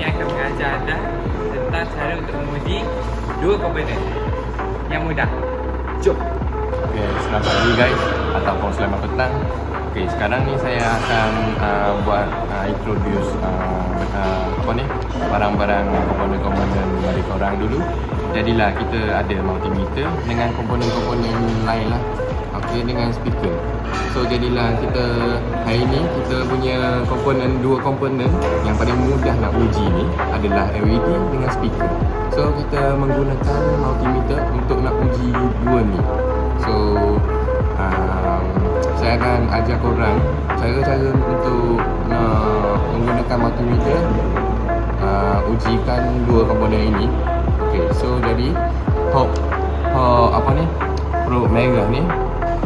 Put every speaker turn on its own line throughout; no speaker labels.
kami akan mengajar anda tentang cara untuk mengundi dua komponen yang mudah. Jom.
Okay, selamat pagi guys ataupun selamat petang. Okay, sekarang ni saya akan uh, buat uh, introduce uh, uh, apa ni barang-barang komponen-komponen dari korang dulu. Jadilah kita ada multimeter dengan komponen-komponen lain lah. Okay, dengan speaker. So jadilah kita hari ni kita punya komponen dua komponen yang paling mudah nak uji ni adalah LED dengan speaker. So kita menggunakan multimeter untuk nak uji dua ni. So um, saya akan ajar korang cara-cara untuk nak menggunakan multimeter uh, ujikan dua komponen ini. Okay, so jadi hop hop apa ni? Probe merah ni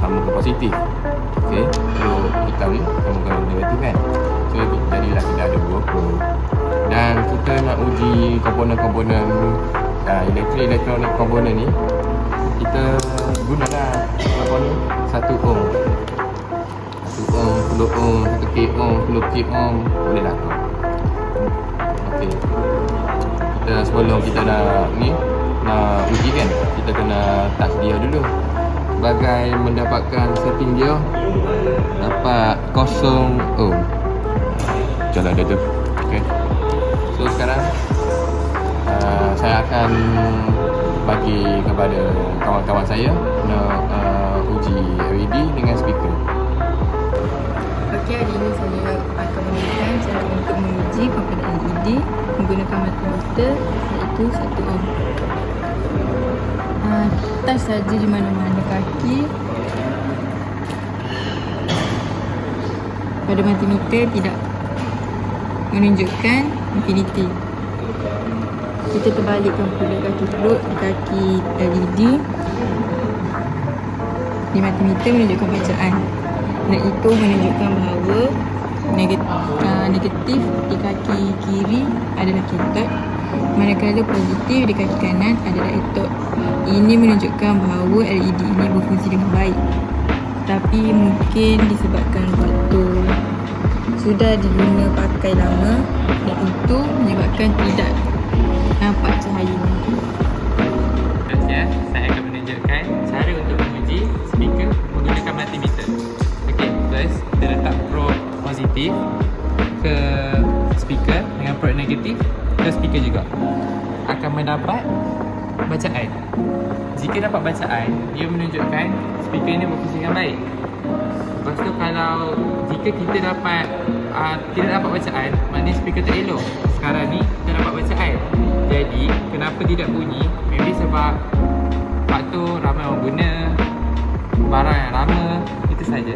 sama ke positif. Okay, probe hitam ni sama ke negatif kan. So jadilah kita ada dua probe dan kita nak uji komponen-komponen uh, elektrik elektronik komponen ni kita gunalah apa ni satu ohm. Satu ohm puluh ohm satu k ohm puluh k ohm boleh lah ok kita sebelum kita nak ni nak uji kan kita kena touch dia dulu sebagai mendapatkan setting dia dapat kosong ohm jalan dia tu ok so sekarang uh, saya akan bagi kepada kawan-kawan saya nak uh, uji LED dengan speaker.
Okey, hari ini saya akan menggunakan cara untuk menguji komponen LED menggunakan multimeter iaitu 1 ohm. Touch saja di mana-mana kaki. Pada multimeter tidak menunjukkan infinity. Kita terbalikkan pula kaki perut di kaki LED. Di multimeter menunjukkan bacaan dan itu menunjukkan bahawa negatif, uh, negatif di kaki kiri adalah cathode manakala positif di kaki kanan adalah anode. Ini menunjukkan bahawa LED ini berfungsi dengan baik. Tapi mungkin disebabkan faktor sudah diguna pakai lama dan itu menyebabkan tidak nampak cahaya.
Seterusnya, saya akan menunjukkan cara untuk menguji speaker menggunakan multimeter. Okey, first kita letak probe positif ke speaker dengan probe negatif speaker juga. Akan mendapat bacaan. Jika dapat bacaan, dia menunjukkan speaker ini berfungsi dengan baik. Lepas tu kalau jika kita dapat uh, tidak dapat bacaan, maknanya speaker tak elok. Sekarang ni kita dapat bacaan. Jadi, kenapa tidak bunyi? Maybe sebab faktor ramai orang guna barang yang lama itu saja.